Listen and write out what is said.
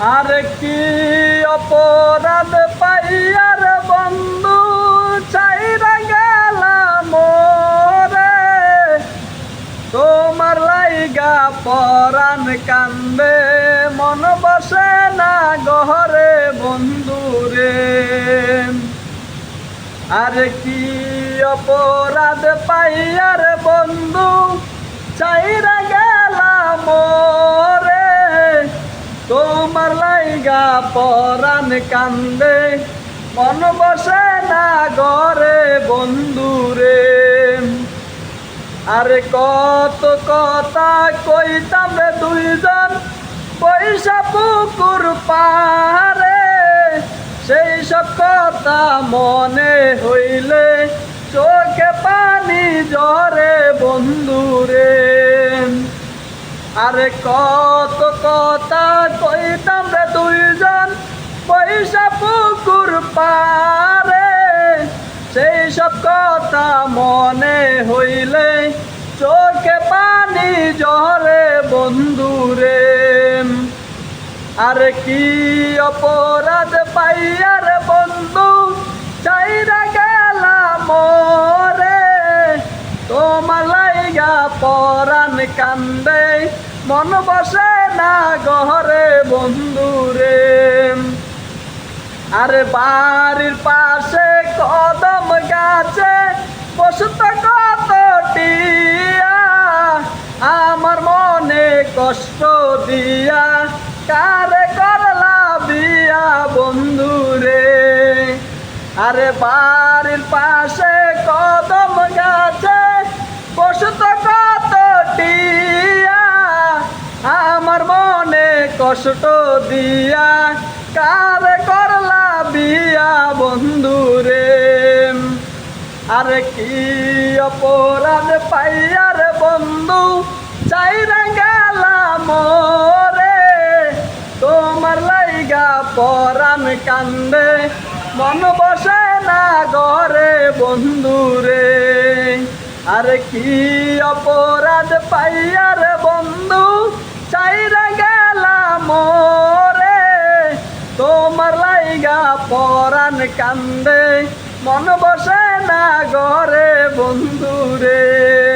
আর কি অপরাধ পাইয়ার বন্ধু চাইরা গেলাম রে তোমার লাইগা পরাণ কান্দে, মন বসে না গহরে বন্ধু রে। আর কি অপরাধ পাইয়ার বন্ধু তোমার লাইগা পরাণ কান্দে, মন বসে না গরে বন্ধু রে আরে কত কথা কইতাম রে দুইজন পয়সা পুকুর পারে সেই সব কথা মনে হইলে চোখে পানি জরে বন্ধু। আরে কত কথা কইতাম রে দুইজন? পয়সা পুকুর পারে সেই সব কথা মনে হইলে চোখে পানি জরে বন্ধু রে আরে কি অপরাধ পাইয়ার বন্ধু চাইরা গেলাম রে তোমার লাইগা পরাণ কান্দে মন বসে না গহরে বন্ধু রে আরে বাড়ির পাশে কদম গাছে বসত কত টিয়া আমার মনে কষ্ট দিয়া, কারে করলা বিয়া বন্ধু রে আরে বাড়ির পাশে কদম গাছে বসত কষ্ট দিয়া কার করলা বিয়া বন্ধু রে আরে কি অপরাধ পাইয়ার বন্ধু, চাইরা গেলাম রে তোমার লাইগা পরাণ কান্দে, মন বসে না গরে বন্ধু রে আরে কি অপরাধ পাইয়ার লাইগা পরাণ কান্দে। মন বসে না গরে বন্ধু রে